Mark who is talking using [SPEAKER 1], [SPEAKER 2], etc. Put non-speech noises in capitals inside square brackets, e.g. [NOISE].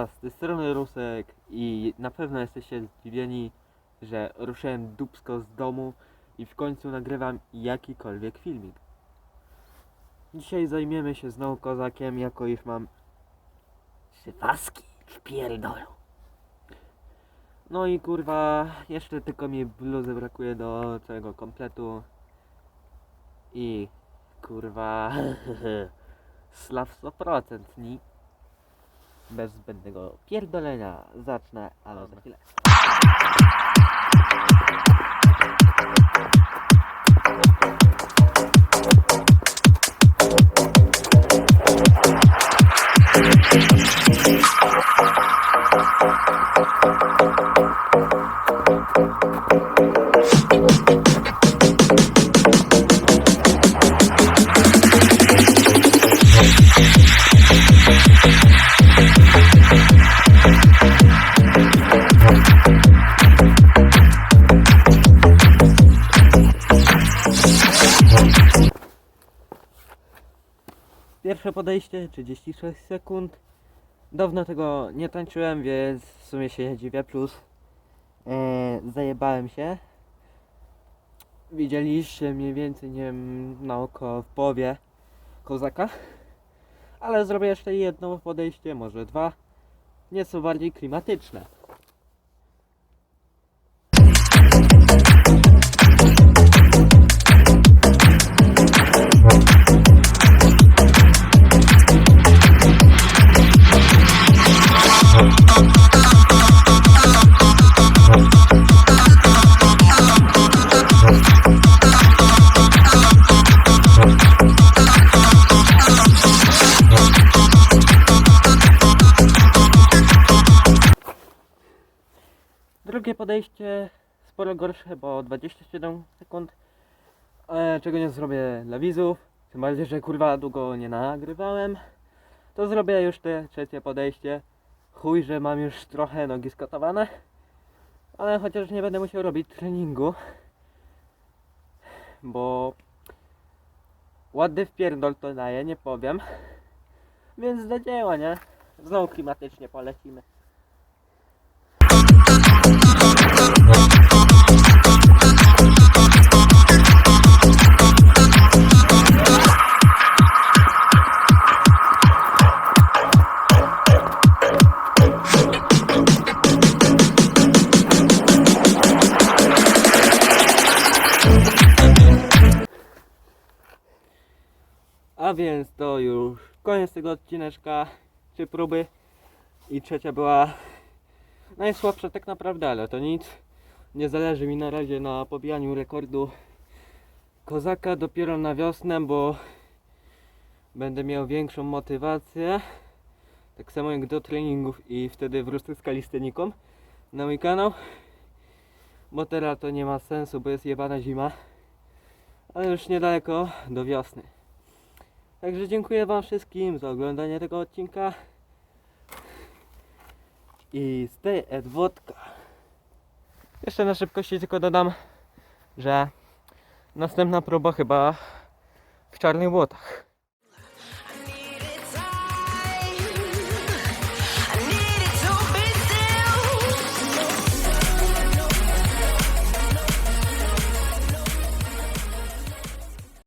[SPEAKER 1] Siema, z tej strony Rusek i na pewno jesteście zdziwieni, że ruszyłem dupsko z domu i w końcu nagrywam jakikolwiek filmik. Dzisiaj zajmiemy się znowu kozakiem, jako już mam szywaski w pierdolu. No i kurwa, jeszcze tylko mi bluzy brakuje do całego kompletu. I kurwa, [LAUGHS] slaw 100% ni bez zbędnego pierdolenia zacznę, ale za chwilę. Pierwsze podejście 36 sekund. Dawno tego nie tańczyłem, więc w sumie się nie dziwię. Plus e, zajebałem się. Widzieliście mniej więcej, nie wiem, na oko w połowie kozaka. Ale zrobię jeszcze jedno podejście, może dwa. Nieco bardziej klimatyczne. Drugie podejście sporo gorsze, bo 27 sekund, e, czego nie zrobię dla widzów, tym bardziej, że kurwa długo nie nagrywałem, to zrobię już te trzecie podejście. Chuj, że mam już trochę nogi skotowane, ale chociaż nie będę musiał robić treningu, bo ładny wpierdol to daje, nie powiem, więc do dzieła, nie? Znowu klimatycznie polecimy. A więc to już koniec tego odcineczka, czy próby. I trzecia była najsłabsza tak naprawdę, ale to nic. Nie zależy mi na razie na pobijaniu rekordu kozaka dopiero na wiosnę, bo będę miał większą motywację. Tak samo jak do treningów i wtedy wrócę z kalisteniką na mój kanał. Bo teraz to nie ma sensu, bo jest jebana zima. Ale już niedaleko do wiosny. Także dziękuję Wam wszystkim za oglądanie tego odcinka. I stay at wodka. Jeszcze na szybkości tylko dodam, że następna próba chyba w czarnych błotach.